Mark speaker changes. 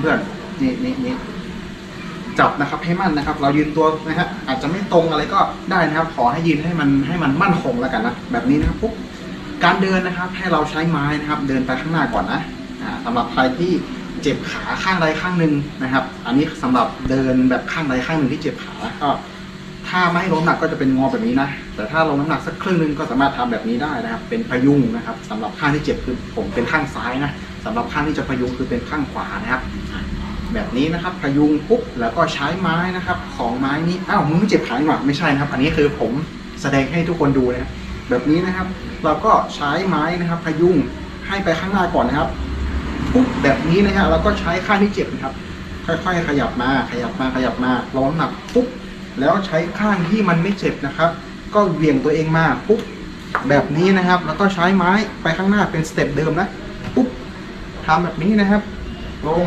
Speaker 1: เพื่อนๆนี่นี่นี่จับนะครับให้มั่นนะครับ เรายืนตัวนะฮะอาจจะไม่ตรงอะไรก็ได้นะครับ ขอให้ยืนให้มันให้มันมั่นคงแล้วกันนะแบบนี้นะครับปุ๊บการเดินนะครับ ให้เราใช้ไม้นะครับ เดินไปข้างหน้าก่อนนะอ่าสำหรับใครที่เจ็บขาข้างใดข้างหนึ่งนะครับ อันนี้สำหรับเดินแบบข้างใดข้างหนึ่งที่เจ็บขาก็ ถ้าไม่ให้ลงน้ำหนักก็จะเป็นงอแบบนี้นะ แต่ถ้าลงน้ำหนักสักครึ่งนึงก็สามารถทำแบบนี้ได้นะครับ เป็นพยุงนะครับสำหรับข้างที่เจ็บคือผมเป็นข้างซ้ายนะสำหรับข้างที่จะพยุงคือเป็นข้างขวานะครับ แบบนี้นะครับพยุงปุ๊บแล้วก็ใช้ไม้นะครับ ของไม้นี้อ้าวมึงไม่เจ็บขาหรอไม่ใช่นะครับ อันนี้คือผมแสดงให้ทุกคนดูนะครับแบบนี้นะครับ เราก็ใช้ไม้นะครับ พยุงให้ไปข้างหน้าก่อนนะครับปุ๊บแบบนี้นะฮะเราก็ใช้ข้างที่เจ็บนะครับ ค่อยๆ ขยับมาขยับมาขยับมาลงหนักปุ๊บ แล้วใช้ข้างที่มันไม่เจ็บนะครับ ก็เหวี่ยงตัวเองมาปุ๊บแบบนี้นะครับ แล้วก็ใช้ไม้ไปข้างหน้าเป็นสเต็ปเดิมนะปุ๊บทำแบบนี้นะครับ ลง